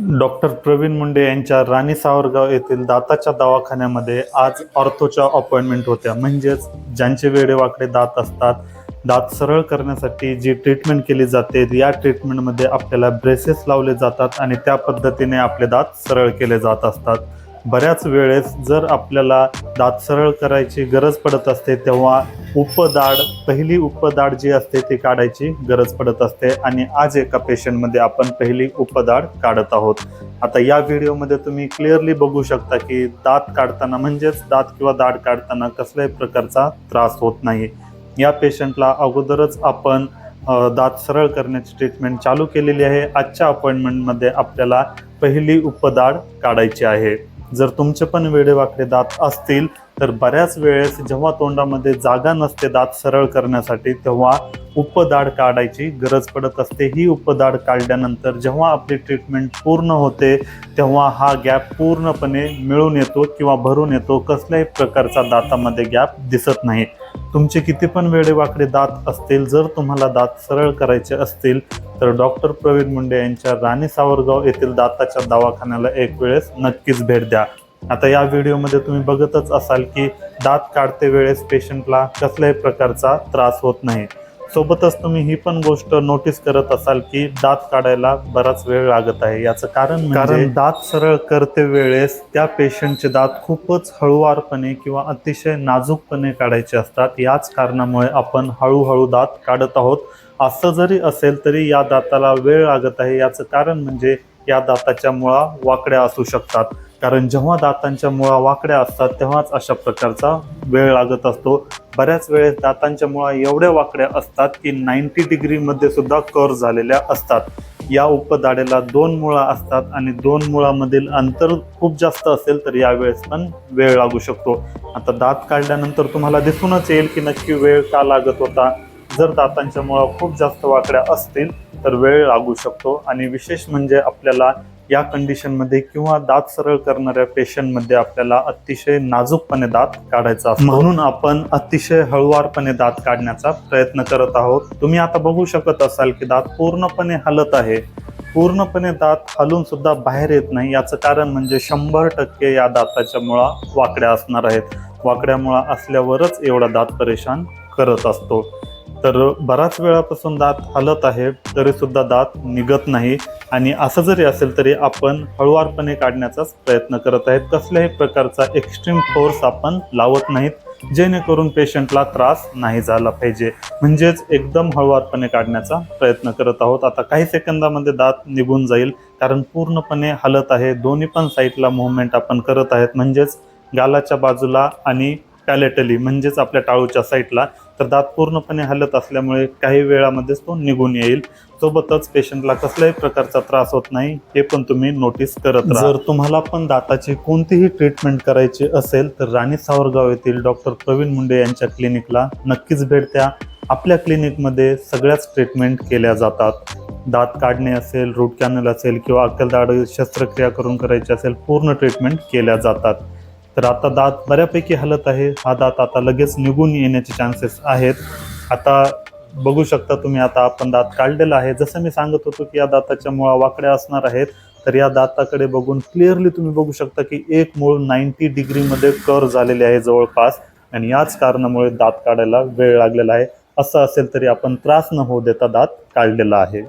Doctor Pravin Munde यांच्या राणी सावरगाव येथील दाताच्या दवाखान्यामध्ये आज ऑर्थोच्या अपॉइंटमेंट होत्या. म्हणजेच ज्यांचे वेडेवाकडे दात असतात दात सरळ करण्यासाठी जी ट्रीटमेंट केली जाते या ट्रीटमेंटमध्ये आपल्याला ब्रेसेस लावले जातात आणि त्या पद्धतीने आपले दात सरळ केले जात असतात. बऱ्याच वेळेस जर आपल्याला दात सरळ करायची गरज पडत असते तेव्हा उपदाड पहिली उपदाड जी असते ती काढायची गरज पडत असते. आणि आज एका पेशंटमध्ये आपण पहिली उपदाड काढत आहोत. आता या व्हिडिओमध्ये तुम्ही क्लिअरली बघू शकता की दात काढताना म्हणजेच दात किंवा दाढ काढताना कसल्याही प्रकारचा त्रास होत नाही. या पेशंटला अगोदरच आपण दात सरळ करण्याची ट्रीटमेंट चालू केलेली आहे. आजच्या अपॉइंटमेंटमध्ये आपल्याला पहिली उपदाड काढायची आहे. जर तुमचे पण वेडेवाकडे दात असतील तर बऱ्याच वेळेस जेव्हा तोंडामध्ये जागा नसते दात सरळ करण्यासाठी तेव्हा उपदाड काढायची गरज पडत असते. ही उपदाड काढल्यानंतर जेव्हा आपली ट्रीटमेंट पूर्ण होते तेव्हा हा गॅप पूर्णपणे मिळून येतो किंवा भरून येतो. कसल्याही प्रकारचा दातामध्ये गॅप दिसत नाही. तुमचे किती पण वेडेवाकडे दात असतील जर तुम्हाला दात सरळ करायचे असतील तर डॉक्टर प्रवीण मुंडे यांच्या राणी सावरगाव येथील दाताच्या दवाखान्याला एक वेळेस नक्कीच भेट द्या. आता या व्हिडिओमध्ये तुम्ही बघतच असाल की दात काढते वेळेस पेशंटला कसल्याही प्रकारचा त्रास होत नाही. सोबतच तुम्ही ही पण गोष्ट नोटीस करत असाल की दात काढायला बराच वेळ लागत आहे. याचं कारण म्हणजे कारण दात सरळ करते वेळेस त्या पेशंटचे दात खूपच हळुवारपणे किंवा अतिशय नाजूकपणे काढायचे असतात. याच कारणामुळे आपण हळूहळू दात काढत आहोत. असं जरी असेल तरी या दाताला वेळ लागत आहे. याचं कारण म्हणजे या दाताच्या मुळा वाकड्या असू शकतात. कारण जेव्हा दातांच्या मुळा वाकड्या असतात तेव्हाच अशा प्रकारचा वेळ लागत असतो. बऱ्याच वेळेस दातांच्या मुळा एवढ्या वाकड्या असतात की नाईन्टी डिग्रीमध्ये सुद्धा कर झालेल्या असतात. या उपदाडेला दोन मुळा असतात आणि दोन मुळामधील अंतर खूप जास्त असेल तर यावेळेस पण वेळ लागू शकतो. आता दात काढल्यानंतर तुम्हाला दिसूनच येईल की नक्की वेळ का लागत होता. जर दातांच्या मुळा खूप जास्त वाकड्या असतील तर वेळ लागू शकतो. आणि विशेष म्हणजे आपल्याला या कंडिशनमध्ये किंवा दात सरळ करणाऱ्या पेशंटमध्ये आपल्याला अतिशय नाजूकपणे दात काढायचा म्हणून आपण अतिशय हळुवारपणे दात काढण्याचा प्रयत्न करत आहोत. तुम्ही आता बघू शकत असाल की दात पूर्णपणे हलत आहे. पूर्णपणे दात हलून सुद्धा बाहेर येत नाही. याचं कारण म्हणजे शंभर टक्के या दाताच्या मुळा वाकड्या असणार आहेत. वाकड्या मुळा असल्यावरच एवढा दात परेशान करत असतो. तर बराच वेळापासून दात हलत आहे तरी सुद्धा दात निघत नाही. आणि असं जरी असेल तरी आपण हळुवारपणे काढण्याचाच प्रयत्न करत आहेत. कसल्याही प्रकारचा एक्स्ट्रीम फोर्स आपण लावत नाहीत जेणेकरून पेशंटला त्रास नाही झाला पाहिजे. म्हणजेच एकदम हळुवारपणे काढण्याचा प्रयत्न करत आहोत. आता काही सेकंदामध्ये दात निघून जाईल कारण पूर्णपणे हलत आहे. दोन्ही पण साईडला मुवमेंट आपण करत आहेत. म्हणजेच गालाच्या बाजूला आणि पॅलेटली म्हणजेच आपल्या टाळूच्या साईडला तर दात पूर्णपणे हलत असल्यामुळे काही वेळामध्येच तो निघून येईल. सोबतच पेशंटला कसल्याही प्रकारचा त्रास होत नाही हे पण तुम्ही नोटीस करत जर तुम्हाला पण दाताची कोणतीही ट्रीटमेंट करायची असेल तर राणी सावरगाव येथील डॉक्टर प्रवीण मुंडे यांच्या क्लिनिकला नक्कीच भेट द्या. आपल्या क्लिनिकमध्ये सगळ्याच ट्रीटमेंट केल्या जातात. दात काढणे असेल रूट कॅनल असेल किंवा अक्कलदाड शस्त्रक्रिया करून करायची असेल पूर्ण ट्रीटमेंट केल्या जातात. तर आता दात बऱ्यापैकी हलत आहे. हा दात आता लगेच निघून येण्याचे चान्सेस आहेत. आता बघू शकता तुम्ही आता आपण दात काढलेला आहे. जसं मी सांगत होतो की या दाताच्या मुळा वाकड्या असणार आहेत तर या दाताकडे बघून क्लिअरली तुम्ही बघू शकता की एक मूळ नाईन्टी डिग्रीमध्ये कर झालेले आहे जवळपास. आणि याच कारणामुळे दात काढायला वेळ लागलेला आहे. असं असेल तरी आपण त्रास न होऊ देता दात काढलेला आहे.